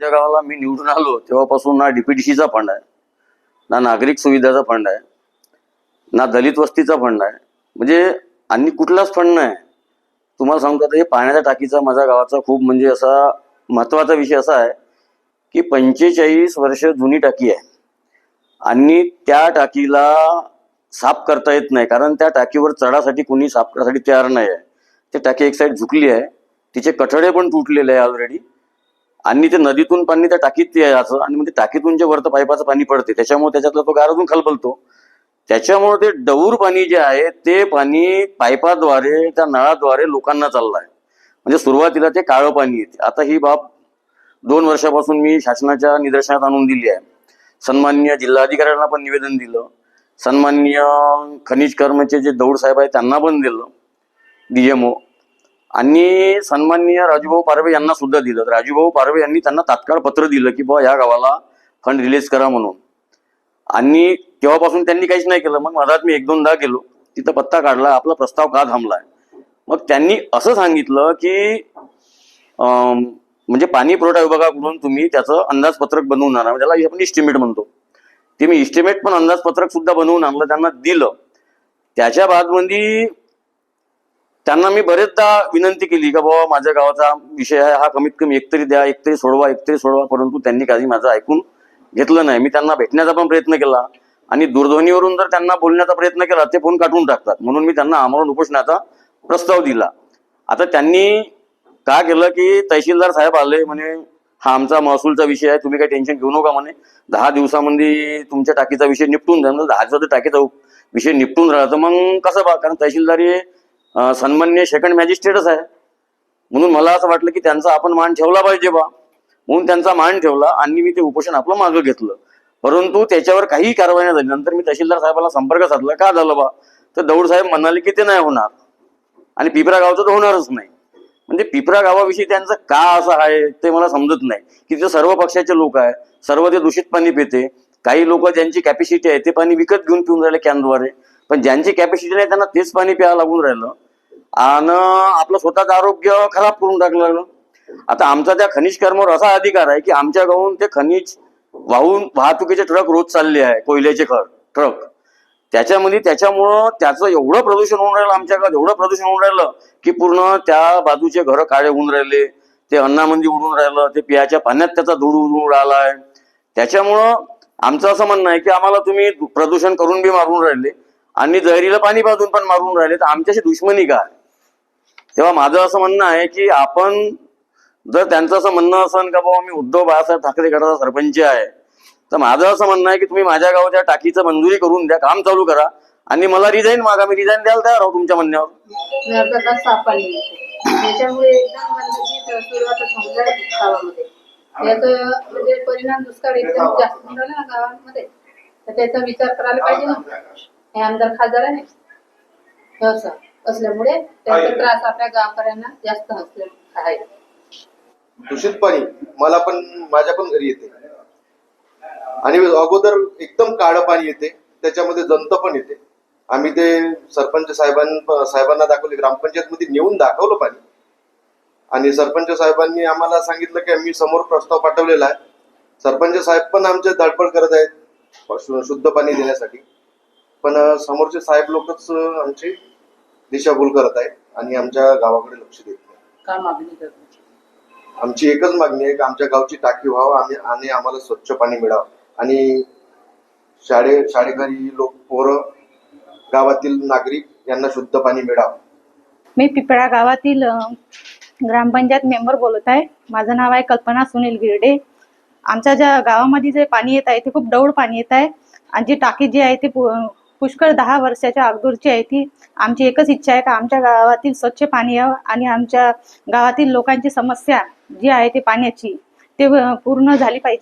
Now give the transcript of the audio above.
माझ्या गावाला मी निवडून आलो तेव्हापासून ना डीपीडीसीचा फंड आहे ना नागरिक सुविधाचा फंड आहे ना दलित वस्तीचा फंड आहे. म्हणजे आणि कुठलाच फंड नाही. तुम्हाला सांगतो आता हे पाण्याच्या टाकीचा माझ्या गावाचा खूप म्हणजे असा महत्त्वाचा विषय असा आहे की पंचेचाळीस वर्ष जुनी टाकी आहे. आणि त्या टाकीला साफ करता येत नाही कारण त्या टाकीवर चढासाठी कोणी साफ करण्यासाठी तयार नाही आहे ती टाकी एक साईड झुकली आहे तिचे कठडे पण तुटलेले आहे ऑलरेडी आणि ते नदीतून पाणी त्या टाकीत यायचं आणि मग ते टाकीतून जे वरतं पाईपाचं पाणी पडते त्याच्यामुळे त्याच्यातला तो गारातून खलबलतो. त्याच्यामुळे ते डवूर पाणी जे आहे ते पाणी पाईपाद्वारे त्या नळाद्वारे लोकांना चाललं आहे म्हणजे सुरुवातीला ते काळं पाणी येते. आता ही बाब दोन वर्षापासून मी शासनाच्या निदर्शनात आणून दिली आहे. सन्मान्य जिल्हाधिकाऱ्यांना पण निवेदन दिलं. सन्मान्य खनिज कर्मचे जे दौड साहेब आहेत त्यांना पण दिलं. डीएमओ आणि सन्माननीय राजूभाऊ पारवे यांना सुद्धा दिलं. तर राजूभाऊ पारवे यांनी त्यांना तात्काळ पत्र दिलं की बुवा या गावाला फंड रिलीज करा म्हणून. आणि तेव्हापासून त्यांनी काहीच नाही केलं. मग मधात मी एक दोनदा गेलो. तिथं पत्ता काढला. आपला प्रस्ताव का थांबलाय? मग त्यांनी असं सांगितलं की म्हणजे पाणी पुरवठा विभागाकडून तुम्ही त्याचं अंदाजपत्रक बनवून आणा. म्हणजे त्याला आपण इस्टिमेट म्हणतो. ते मी इस्टिमेट पण अंदाजपत्रक सुद्धा बनवून आणलं. त्यांना दिलं. त्याच्या बादमध्ये त्यांना मी बरेचदा विनंती केली का बाबा माझ्या गावाचा विषय आहे हा कमीत कमी एकतरी द्या एकतरी सोडवा एकतरी सोडवा परंतु त्यांनी काही माझं ऐकून घेतलं नाही. मी त्यांना भेटण्याचा पण प्रयत्न केला आणि दूरध्वनीवरून जर त्यांना बोलण्याचा प्रयत्न केला ते फोन काढून टाकतात. म्हणून मी त्यांना आमरण उपोषणाचा प्रस्ताव दिला. आता त्यांनी का केलं की तहसीलदार साहेब आले म्हणे हा आमचा महसूलचा विषय आहे तुम्ही काही टेन्शन घेऊ नका म्हणे. दहा दिवसामध्ये तुमच्या टाकीचा विषय निपटून द्या दहा दिवसाचा टाकीचा विषय निपटून राहिला तर मग कसं बा कारण तहसीलदार हे सन्मान्य सेकंड मॅजिस्ट्रेटच आहे. म्हणून मला असं वाटलं की त्यांचा आपण मान ठेवला पाहिजे बा. म्हणून त्यांचा मान ठेवला आणि मी ते उपोषण आपलं मागं घेतलं. परंतु त्याच्यावर काही कारवाई नाही झाली. नंतर मी तहसीलदार साहेबाला संपर्क साधला. का झालं बा? तर दौड साहेब म्हणाले की ते नाही होणार. आणि पिपरा गावचं तर होणारच नाही. म्हणजे पिपरा गावाविषयी त्यांचं का असं आहे ते मला समजत नाही. की तिथे सर्व पक्षाचे लोक आहे सर्व ते दूषित पाणी पिते. काही लोक ज्यांची कॅपॅसिटी आहे ते पाणी विकत घेऊन पिऊन राहिले कॅनद्वारे पण ज्यांची कॅपॅसिटी नाही त्यांना तेच पाणी प्यायला लागून राहिलं. आणि आपलं स्वतःचं आरोग्य खराब करून टाकलं लागलं. आता आमचा त्या खनिज कर्मावर असा अधिकार आहे की आमच्या गावून ते खनिज वाहून वाहतुकीचे ट्रक रोज चालले आहे कोयल्याचे खर ट्रक. त्याच्यामध्ये त्याच्यामुळं त्याचं एवढं प्रदूषण होऊन राहिलं आमच्या गावात एवढं प्रदूषण होऊन राहिलं की पूर्ण त्या बाजूचे घरं काळे होऊन राहिले ते अन्नामध्ये उडून राहिलं ते पियाच्या पाण्यात त्याचा धूळ उडून राहिला आहे त्याच्यामुळं आमचं असं म्हणणं आहे की आम्हाला तुम्ही प्रदूषण करून बी मारून राहिले. आणि जहरीला पाणी पाजून पण मारून राहिले तर आमच्याशी दुश्मनी का? तेव्हा माझं असं म्हणणं आहे की आपण जर त्यांचं असं म्हणणं असेल का बाबा मी उद्धव बाळासाहेब ठाकरे गटाचा सरपंच आहे तर माझं असं म्हणणं आहे की तुम्ही माझ्या गावाच्या टाकीचं मंजुरी करून द्या काम चालू करा. आणि मला रिझाईन मागा मी रिझाईन द्यायला तयार आहो तुमच्या म्हणण्यावर. म्हणजे परिणाम दुष्काळ एकदम जास्त ना त्याचा विचार करायला पाहिजे ना. हे आमदार खासदार आहे असं असल्यामुळे त्याचा त्रास आपल्या गावकऱ्यांना जास्त असले आहे. दूषित पाणी मला पण माझ्या पण घरी येते. आणि अगोदर एकदम काळं पाणी येते त्याच्यामध्ये जंत पण येते. आम्ही ते सरपंच साहेबां साहेबांना दाखवले ग्रामपंचायत मध्ये नेऊन दाखवलं पाणी. आणि सरपंच साहेबांनी आम्हाला सांगितलं की आम्ही समोर प्रस्ताव पाठवलेला आहे. सरपंच साहेब पण आमचे धडपड करत आहेत शुद्ध पाणी देण्यासाठी. पण समोरचे साहेब लोकच आमची दिशाभूल करत आहेत आणि आमच्या गावाकडे लक्ष देत नाही. का मागणी आमची एकच मागणी आहे की आमच्या गावची टाकी व्हावं आम्ही आणि आम्हाला स्वच्छ पाणी मिळावं. आणि शाळे शाळेकरी लोक पोरं गावातील नागरिक यांना शुद्ध पाणी मिळावं. मी पिपळा गावातील अ, ग्रामपंचायत मेंबर बोलत आहे. माझं नाव आहे कल्पना सुनील गिरडे. आमच्या ज्या गावामध्ये जे पाणी येत आहे ते खूप दौड पाणी येत आहे. आणि जी टाकी जी आहे ती पु- पुष्कळ दहा वर्षाच्या अगोदरची आहे ती. आमची एकच इच्छा आहे का आमच्या गावातील स्वच्छ पाणी यावं आणि आमच्या गावातील लोकांची समस्या जी आहे ती पाण्याची ते पूर्ण झाली पाहिजे.